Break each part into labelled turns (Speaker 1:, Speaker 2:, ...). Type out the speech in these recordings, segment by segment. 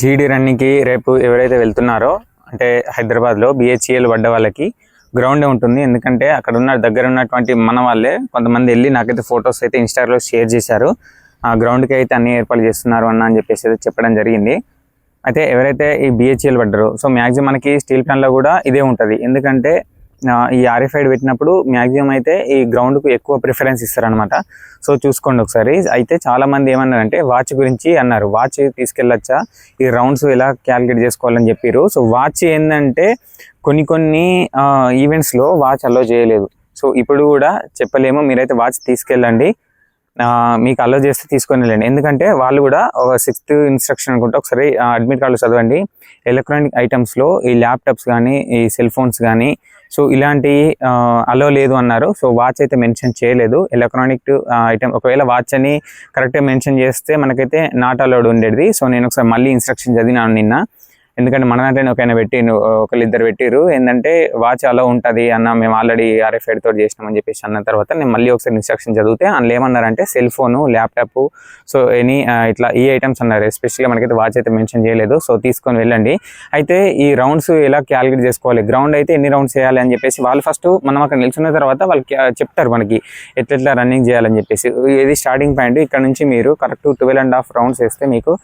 Speaker 1: జీడీ రన్నింగ్కి రేపు ఎవరైతే వెళ్తున్నారో అంటే హైదరాబాద్లో బిహెచ్ఏలు పడ్డ వాళ్ళకి గ్రౌండే ఉంటుంది. ఎందుకంటే అక్కడ ఉన్న దగ్గర ఉన్నటువంటి మన వాళ్ళే కొంతమంది వెళ్ళి నాకైతే ఫొటోస్ అయితే ఇన్స్టాగ్రామ్లో షేర్ చేశారు. ఆ గ్రౌండ్కి అయితే అన్ని ఏర్పాట్లు చేస్తున్నారు అన్న అని చెప్పేసి అయితే చెప్పడం జరిగింది. అయితే ఎవరైతే ఈ బిహెచ్ఏలు పడ్డారో సో మ్యాక్సిమం మనకి స్టీల్ ప్లాన్లో కూడా ఇదే ఉంటుంది. ఎందుకంటే ఈ ఆరిఫైడ్ పెట్టినప్పుడు మ్యాక్సిమం అయితే ఈ గ్రౌండ్కు ఎక్కువ ప్రిఫరెన్స్ ఇస్తారనమాట సో చూసుకోండి ఒకసారి. అయితే చాలా మంది ఏమన్నారంటే వాచ్ గురించి అన్నారు. వాచ్ తీసుకెళ్ళొచ్చా? ఈ రౌండ్స్ ఎలా క్యాలిక్యులేట్ చేసుకోవాలని చెప్పారు సో వాచ్ ఏంటంటే కొన్ని కొన్ని ఈవెంట్స్లో వాచ్ అలో చేయలేదు. సో ఇప్పుడు కూడా చెప్పలేము. మీరైతే వాచ్ తీసుకెళ్ళండి. మీకు అలో చేస్తే తీసుకొని వెళ్ళండి. ఎందుకంటే వాళ్ళు కూడా ఒక సిక్స్త్ ఇన్స్ట్రక్షన్ అనుకుంటే ఒకసారి అడ్మిట్ కార్డు చదవండి. ఎలక్ట్రానిక్ ఐటమ్స్లో ఈ ల్యాప్టాప్స్ కానీ ఈ సెల్ ఫోన్స్ కానీ సో ఇలాంటి అలో లేదు అన్నారు. సో వాచ్ అయితే మెన్షన్ చేయలేదు. ఎలక్ట్రానిక్ ఐటమ్ ఒకవేళ వాచ్ అని కరెక్ట్గా మెన్షన్ చేస్తే మనకైతే నాట్ అలౌడ్ ఉండేది. సో నేను ఒకసారి మళ్ళీ ఇన్స్ట్రక్షన్ చదివినాను నిన్న. ఎందుకంటే మన దాంట్లో ఒకైనా పెట్టి ఒకళ్ళు ఇద్దరు పెట్టిరు ఏంటంటే వాచ్ అలా ఉంటుంది అన్న మేము ఆల్రెడీ ఆర్ఎఫ్ఐడ్ తోటి చేసినామని చెప్పేసి అన్న తర్వాత నేను మళ్ళీ ఒకసారి ఇన్స్ట్రక్షన్ చదివితే అందులో ఏమన్నారంటే cell phone laptop so any ఇట్లా ఈ ఐటమ్స్ అన్నారు. ఎస్పెషల్గా మనకైతే వాచ్ అయితే మెన్షన్ చేయలేదు. సో తీసుకొని వెళ్ళండి. అయితే ఈ రౌండ్స్ ఎలా క్యాలిక్యులేట్ చేసుకోవాలి? గ్రౌండ్ అయితే ఎన్ని రౌండ్స్ చేయాలి అని చెప్పేసి వాళ్ళు ఫస్ట్ మనం అక్కడ నిల్చున్న తర్వాత వాళ్ళకి చెప్తారు మనకి ఎట్లెట్లా రన్నింగ్ చేయాలని చెప్పేసి. ఇది స్టార్టింగ్ పాయింట్ ఇక్కడ నుంచి మీరు correct twelve and half rounds వేస్తే మీకు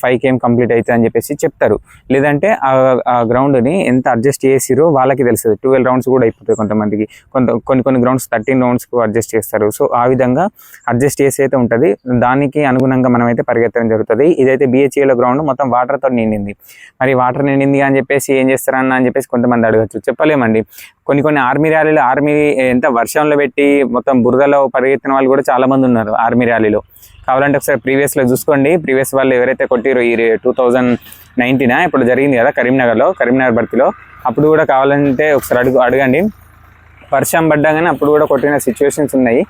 Speaker 1: ఫైవ్ కేమ్ కంప్లీట్ అవుతుంది అని చెప్పేసి చెప్తారు. లేదంటే ఆ- గ్రౌండ్ని ఎంత అడ్జస్ట్ చేసిరో వాళ్ళకి తెలుస్తుంది. ట్వెల్వ్ రౌండ్స్ కూడా అయిపోతాయి కొంతమందికి. కొంత కొన్ని కొన్ని గ్రౌండ్స్ థర్టీన్ రౌండ్స్కు అడ్జస్ట్ చేస్తారు. సో ఆ విధంగా అడ్జస్ట్ చేసి అయితే ఉంటుంది. దానికి అనుగుణంగా మనం అయితే పరిగెత్తడం జరుగుతుంది. ఇదైతే బిహెచ్ఏలో గ్రౌండ్ మొత్తం వాటర్తో నిండింది. మరి వాటర్ నిండింది అని చెప్పేసి ఏం చేస్తారన్న అని చెప్పేసి కొంతమంది అడగచ్చు. చెప్పలేమండి. కొన్ని కొన్ని ఆర్మీ ర్యాలీలు ఆర్మీ ఎంత వర్షంలో పెట్టి మొత్తం బురదలో పరిగెత్తిన వాళ్ళు కూడా చాలా మంది ఉన్నారు ఆర్మీ ర్యాలీలో. కావాలంటే ఒకసారి ప్రీవియస్లో చూసుకోండి. ప్రీవియస్ వాళ్ళు ఎవరైతే కొట్టిరో ఈ టూ థౌజండ్ నైన్టీనా ఇప్పుడు జరిగింది కదా కరీంనగర్లో కరీంనగర్ భర్తీలో. అప్పుడు కూడా కావాలంటే ఒకసారి అడుగు అడగండి. వర్షం పడ్డాగానే అప్పుడు కూడా కొట్టిన సిచ్యువేషన్స్ ఉన్నాయి.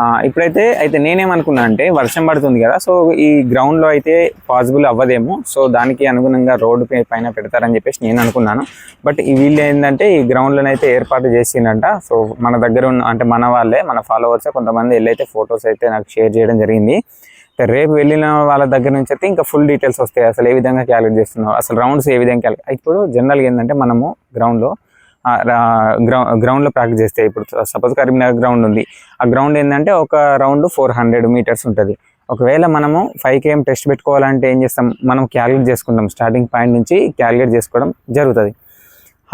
Speaker 1: ఇప్పుడైతే అయితే నేనేమనుకున్నా అంటే వర్షం పడుతుంది కదా సో ఈ గ్రౌండ్లో అయితే పాసిబుల్ అవ్వదేమో. సో దానికి అనుగుణంగా రోడ్డు పై- పైన పెడతారని చెప్పేసి నేను అనుకున్నాను బట్ ఈ వీళ్ళు ఏంటంటే ఈ గ్రౌండ్లోనైతే ఏర్పాటు చేసిందంట. సో మన దగ్గర ఉన్న అంటే మన వాళ్ళే మన ఫాలోవర్స్ కొంతమంది వెళ్ళైతే ఫొటోస్ అయితే నాకు షేర్ చేయడం జరిగింది. రేపు వెళ్ళిన వాళ్ళ దగ్గర నుంచి అయితే ఇంకా ఫుల్ డీటెయిల్స్ వస్తాయి. అసలు ఏ విధంగా క్యాలిక్యులేట్ చేస్తున్నావు? అసలు రౌండ్స్ ఏ విధంగా క్యాలిక్యులేట్ ఇప్పుడు జనరల్గా ఏంటంటే మనము గ్రౌండ్లో గ్రౌండ్ గ్రౌండ్లో ప్రాక్టీస్ చేస్తే ఇప్పుడు సపోజ్ కరీంనగర్ గ్రౌండ్ ఉంది. ఆ గ్రౌండ్ ఏంటంటే ఒక రౌండ్ ఫోర్ హండ్రెడ్ మీటర్స్ ఉంటుంది. ఒకవేళ మనము ఫైవ్ కేఎం టెస్ట్ పెట్టుకోవాలంటే ఏం చేస్తాం? మనం క్యాలిక్యులేట్ చేసుకుంటాం. స్టార్టింగ్ పాయింట్ నుంచి క్యాలిక్యులేట్ చేసుకోవడం జరుగుతుంది.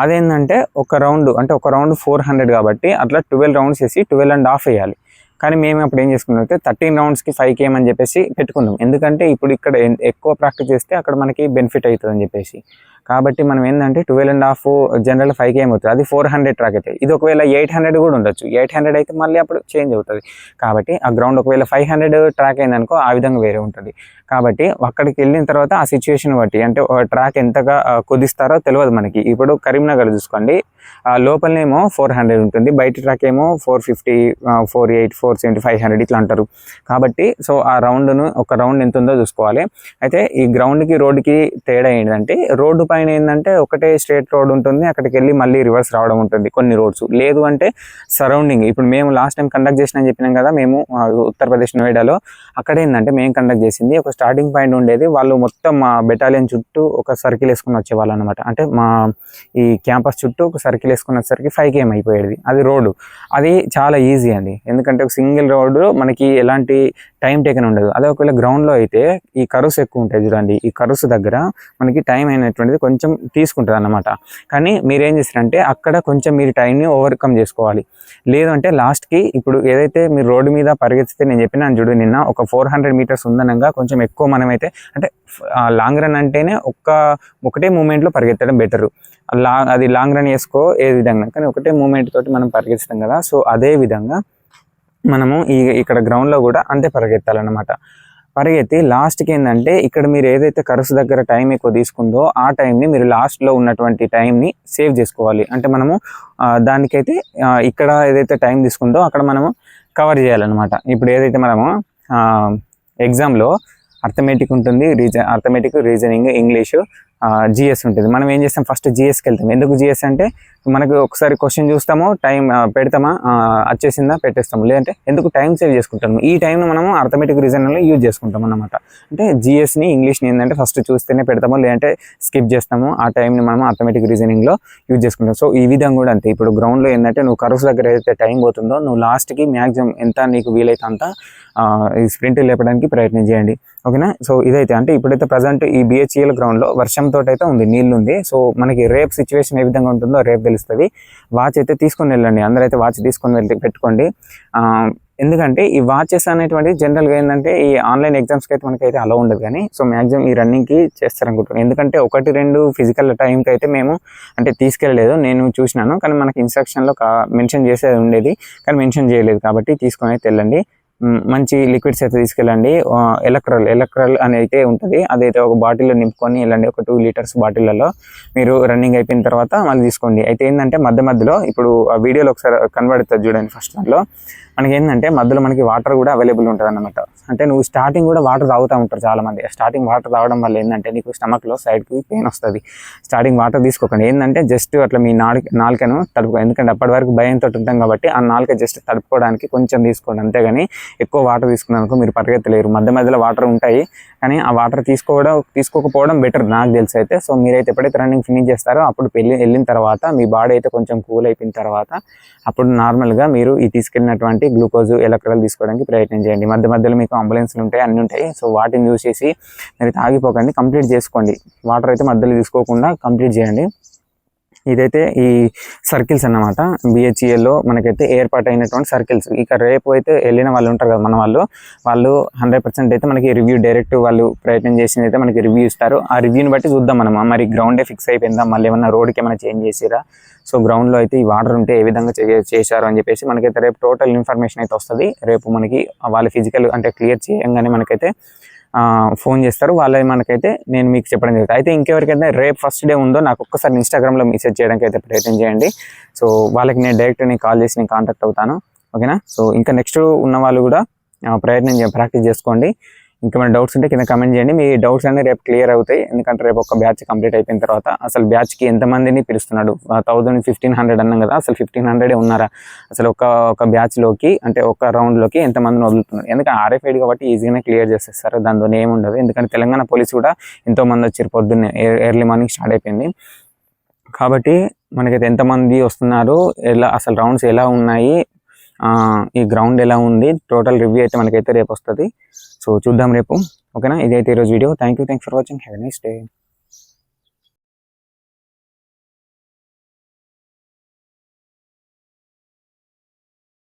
Speaker 1: అదేంటంటే ఒక రౌండ్ అంటే ఒక రౌండ్ ఫోర్ హండ్రెడ్ కాబట్టి అట్లా ట్వెల్వ్ రౌండ్స్ వేసి ట్వెల్వ్ అండ్ హాఫ్ వేయాలి. కానీ మేము అప్పుడు ఏం చేసుకున్నాం అయితే థర్టీన్ రౌండ్స్కి ఫైవ్ కేఎం అని చెప్పేసి పెట్టుకున్నాం. ఎందుకంటే ఇప్పుడు ఇక్కడ ఎక్కువ ప్రాక్టీస్ చేస్తే అక్కడ మనకి బెనిఫిట్ అవుతుంది అని చెప్పేసి. కాబట్టి మనం ఏంటంటే twelve and half general five KM అవుతుంది. అది ఫోర్ హండ్రెడ్ ట్రాక్ అవుతుంది ఇది ఒకవేళ ఎయిట్ హండ్రెడ్ కూడా ఉండొచ్చు. ఎయిట్ హండ్రెడ్ అయితే మళ్ళీ అప్పుడు చేంజ్ అవుతుంది. కాబట్టి ఆ గ్రౌండ్ ఒకవేళ ఫైవ్ హండ్రెడ్ ట్రాక్ అయిందనుకో ఆ విధంగా వేరే ఉంటుంది. కాబట్టి అక్కడికి వెళ్ళిన తర్వాత ఆ సిచ్యువేషన్ బట్టి అంటే ట్రాక్ ఎంతగా కుదిస్తారో తెలియదు మనకి. ఇప్పుడు కరీంనగర్ చూసుకోండి. ఆ లోపలనేమో ఫోర్ హండ్రెడ్ ఉంటుంది. బయట ట్రాక్ ఏమో four fifty four eight four seventy five hundred ఇట్లా అంటారు. కాబట్టి సో ఆ రౌండ్ను ఒక రౌండ్ ఎంత ఉందో చూసుకోవాలి. అయితే ఈ గ్రౌండ్కి రోడ్డుకి తేడా ఏంటంటే రోడ్డు పైన ఏంటంటే ఒకటే స్ట్రేట్ రోడ్ ఉంటుంది. అక్కడికి వెళ్ళి మళ్ళీ రివర్స్ రావడం ఉంటుంది కొన్ని రోడ్స్. లేదు అంటే సరౌండింగ్. ఇప్పుడు మేము లాస్ట్ టైం కండక్ట్ చేసిన చెప్పినాం కదా మేము ఉత్తరప్రదేశ్ నోయిడాలో. అక్కడ ఏంటంటే మేము కండక్ట్ చేసింది. ఒక స్టార్టింగ్ పాయింట్ ఉండేది. వాళ్ళు మొత్తం మా బెటాలియన్ చుట్టూ ఒక సర్కిల్ వేసుకుని వచ్చేవాళ్ళు అనమాట అంటే మా ఈ క్యాంపస్ చుట్టూ ఒక సర్కిల్ వేసుకుని వచ్చేసరికి ఫైవ్ కేఎం అయిపోయేది. అది రోడ్డు. అది చాలా ఈజీ అండి. ఎందుకంటే ఒక సింగిల్ రోడ్డు మనకి ఎలాంటి టైం టేకన్ ఉండదు. అదే ఒకవేళ గ్రౌండ్లో అయితే ఈ కరుస్ ఎక్కువ ఉంటాయి చూడండి. ఈ కరుస్ దగ్గర మనకి టైం అయినటువంటిది కొంచెం తీసుకుంటుంది అన్నమాట కానీ మీరు ఏం చేస్తారంటే అక్కడ కొంచెం మీరు టైంని ఓవర్కమ్ చేసుకోవాలి. లేదంటే లాస్ట్కి ఇప్పుడు ఏదైతే మీరు రోడ్డు మీద పరిగెత్తితే నేను చెప్పిన చూడు నిన్న ఒక ఫోర్ హండ్రెడ్ మీటర్స్ ఉందనగా కొంచెం ఎక్కువ మనమైతే అంటే లాంగ్ రన్ అంటేనే ఒక్క ఒకటే మూమెంట్లో పరిగెత్తడం బెటరు. లా అది లాంగ్ రన్ చేసుకో ఏ విధంగా కానీ ఒకటే మూమెంట్ తోటి మనం పరిగెత్తాం కదా. సో అదే విధంగా మనము ఈ ఇక్కడ గ్రౌండ్లో కూడా అంతే పరిగెత్తాలన్నమాట. పరిగెత్తి లాస్ట్కి ఏంటంటే ఇక్కడ మీరు ఏదైతే కరుసు దగ్గర టైం ఎక్కువ తీసుకుందో ఆ టైంని మీరు లాస్ట్లో ఉన్నటువంటి టైంని సేవ్ చేసుకోవాలి. అంటే మనము దానికైతే ఇక్కడ ఏదైతే టైం తీసుకుందో అక్కడ మనము కవర్ చేయాలన్నమాట. ఇప్పుడు ఏదైతే మనము ఎగ్జామ్లో అర్థమెటిక్ ఉంటుంది reason arithmetic reasoning English GS ఉంటుంది. మనం ఏం చేస్తాం? ఫస్ట్ జిఎస్కి వెళ్తాం. ఎందుకు జిఎస్ అంటే మనకు ఒకసారి క్వశ్చన్ చూస్తాము టైం పెడతామా? వచ్చేసిందా? పెట్టేస్తాము. లేదంటే ఎందుకు టైం సేవ్ చేసుకుంటాము? ఈ టైంను మనము అర్థమెటిక్ రీజన్లో యూజ్ చేసుకుంటాం అన్నమాట. అంటే జిఎస్ని ఇంగ్లీష్ని ఏంటంటే ఫస్ట్ చూస్తేనే పెడతాము లేదంటే స్కిప్ చేస్తాము. ఆ టైంని మనం అర్థమెటిక్ రీజనింగ్లో యూజ్ చేసుకుంటాం. సో ఈ విధంగా కూడా అంతే. ఇప్పుడు గ్రౌండ్లో ఏంటంటే నువ్వు కరువు దగ్గర ఏదైతే టైం పోతుందో నువ్వు లాస్ట్కి మ్యాక్సిమం ఎంత నీకు వీలైతే అంత ఈ స్ప్రింట్ లేపడానికి ప్రయత్నం చేయండి. ఓకేనా సో ఇదైతే. అంటే ఇప్పుడైతే ప్రజెంట్ ఈ బిహెచ్ఈఎల్ గ్రౌండ్లో వర్షం వర్షంతో అయితే ఉంది నీళ్ళు ఉంది సో మనకి రేపు సిచ్యువేషన్ ఏ విధంగా ఉంటుందో రేపు తెలుస్తుంది. వాచ్ అయితే తీసుకొని వెళ్ళండి అందరైతే వాచ్ తీసుకొని వెళ్ళి పెట్టుకోండి. ఎందుకంటే ఈ వాచెస్ అనేటువంటి జనరల్గా ఏంటంటే ఈ ఆన్లైన్ ఎగ్జామ్స్కి అయితే మనకైతే అలా ఉండదు కానీ సో మ్యాక్సిమం ఈ రన్నింగ్కి చేస్తారనుకుంటున్నాను ఎందుకంటే ఒకటి రెండు ఫిజికల్ టైంకి అయితే మేము అంటే తీసుకెళ్ళలేదు నేను చూసినాను. కానీ మనకి ఇన్స్ట్రక్షన్లో మెన్షన్ చేసేది ఉండేది కానీ మెన్షన్ చేయలేదు కాబట్టి తీసుకొని అయితే వెళ్ళండి. మంచి లిక్విడ్స్ అయితే తీసుకెళ్ళండి. ఎలక్ట్రల్ ఎలక్ట్రల్ అని అయితే ఉంటుంది. అదైతే ఒక బాటిల్లో నింపుకొని వెళ్ళండి. ఒక టూ లీటర్స్ బాటిళ్ళలో మీరు రన్నింగ్ అయిపోయిన తర్వాత మళ్ళీ తీసుకోండి. అయితే ఏంటంటే మధ్య మధ్యలో ఇప్పుడు ఆ వీడియోలో ఒకసారి కనబడుతుంది చూడండి ఫస్ట్ దాంట్లో. మనకి ఏంటంటే మధ్యలో మనకి వాటర్ కూడా అవైలబుల్ ఉంటుంది అనమాట అంటే నువ్వు స్టార్టింగ్ కూడా వాటర్ తాగుతూ ఉంటారు చాలా మంది స్టార్టింగ్ వాటర్ తాగడం వల్ల ఏంటంటే నీకు స్టమక్లో సైడ్కి పెయిన్ వస్తుంది. స్టార్టింగ్ వాటర్ తీసుకోకండి. ఏంటంటే జస్ట్ అట్లా మీ నాలుక నాలుకను తడుపుకో. ఎందుకంటే అప్పటి వరకు భయంతో ఉంటాం కాబట్టి ఆ నాలుక జస్ట్ తడుపుకోవడానికి కొంచెం తీసుకోండి. అంతేగాని ఎక్కువ వాటర్ తీసుకున్నానుకో మీరు పరిగెత్తలేరు. మధ్య మధ్యలో వాటర్ ఉంటాయి. కానీ ఆ వాటర్ తీసుకోవడం తీసుకోకపోవడం బెటర్ నాకు తెలిసి అయితే సో మీరైతే ఎప్పుడైతే రన్నింగ్ ఫినిష్ చేస్తారో అప్పుడు పెళ్ళి వెళ్ళిన తర్వాత మీ బాడీ అయితే కొంచెం కూల్ అయిపోయిన తర్వాత అప్పుడు నార్మల్గా మీరు ఈ తీసుకెళ్ళినటువంటి గ్లూకోజ్ ఎలక్ట్రాల్ తీసుకోవడానికి ప్రయత్నం చేయండి. మధ్య మధ్యలో మీకు అంబులెన్స్లు ఉంటాయి అన్నీ ఉంటాయి. సో వాటిని చూసేసి చేసి మీరు తాగిపోకండి కంప్లీట్ చేసుకోండి. వాటర్ అయితే మధ్యలో తీసుకోకుండా కంప్లీట్ చేయండి. ఇదైతే ఈ సర్కిల్స్ అన్నమాట. బిహెచ్ఈఎల్లో మనకైతే ఏర్పాటు అయినటువంటి సర్కిల్స్. ఇక రేపు అయితే వెళ్ళిన వాళ్ళు ఉంటారు కదా మన వాళ్ళు వాళ్ళు హండ్రెడ్ పర్సెంట్ అయితే మనకి రివ్యూ డైరెక్ట్ వాళ్ళు ప్రయత్నం చేసింది అయితే మనకి రివ్యూ ఇస్తారు. ఆ రివ్యూని బట్టి చూద్దాం మనం. మరి గ్రౌండే ఫిక్స్ అయిపోయిందా? మళ్ళీ ఏమన్నా రోడ్కి ఏమైనా చేంజ్ చేసిరా? సో గ్రౌండ్లో అయితే ఈ వాటర్ ఉంటే ఏ విధంగా చే- చేశారు అని చెప్పేసి మనకైతే రేపు టోటల్ ఇన్ఫర్మేషన్ అయితే వస్తుంది. రేపు మనకి వాళ్ళ ఫిజికల్ అంటే క్లియర్ చేయంగానే మనకైతే ఫోన్ చేస్తారు. వాళ్ళే మనకైతే నేను మీకు చెప్పడం జరుగుతుంది. అయితే ఇంకెవరికైతే రేపు ఫస్ట్ డే ఉందో నాకు ఒక్కసారి ఇన్స్టాగ్రామ్లో మెసేజ్ చేయడానికి అయితే ప్రయత్నం చేయండి. సో వాళ్ళకి నేను డైరెక్ట్ నేను కాల్ చేసి నేను కాంటాక్ట్ అవుతాను. ఓకేనా సో ఇంకా నెక్స్ట్ ఉన్న వాళ్ళు కూడా ప్రయత్నం చే ప్రాక్టీస్ చేసుకోండి. ఇంకా డౌట్స్ ఉంటే కింద కమెంట్ చేయండి. మీ డౌట్స్ అన్నీ రేపు క్లియర్ అవుతాయి. ఎందుకంటే రేపు ఒక బ్యాచ్ కంప్లీట్ అయిపోయిన తర్వాత అసలు బ్యాచ్కి ఎంతమందిని పిలుస్తున్నాడు? థౌజండ్ ఫిఫ్టీన్ హండ్రెడ్ అన్నాం కదా అసలు ఫిఫ్టీన్ హండ్రెడ్ ఉన్నారా? అసలు ఒక ఒక బ్యాచ్లోకి అంటే ఒక రౌండ్లోకి ఎంతమందిని వదులుతున్నారు? ఎందుకంటే ఆర్ఎఫ్ఐడి కాబట్టి ఈజీగానే క్లియర్ చేసేస్తారు. దాంతో ఏముండదు ఉండదు. ఎందుకంటే తెలంగాణ పోలీస్ కూడా ఎంతోమంది వచ్చారు పొద్దున్నే. ఎర్లీ మార్నింగ్ స్టార్ట్ అయిపోయింది. కాబట్టి మనకైతే ఎంతమంది వస్తున్నారు? ఎలా అసలు రౌండ్స్ ఎలా ఉన్నాయి? ఈ గ్రౌండ్ ఎలా ఉంది? టోటల్ రివ్యూ అయితే మనకైతే రేపు వస్తుంది సో చూద్దాం రేపు. ఓకేనా? ఇదైతే ఈరోజు video. Thank you thanks for watching have nice day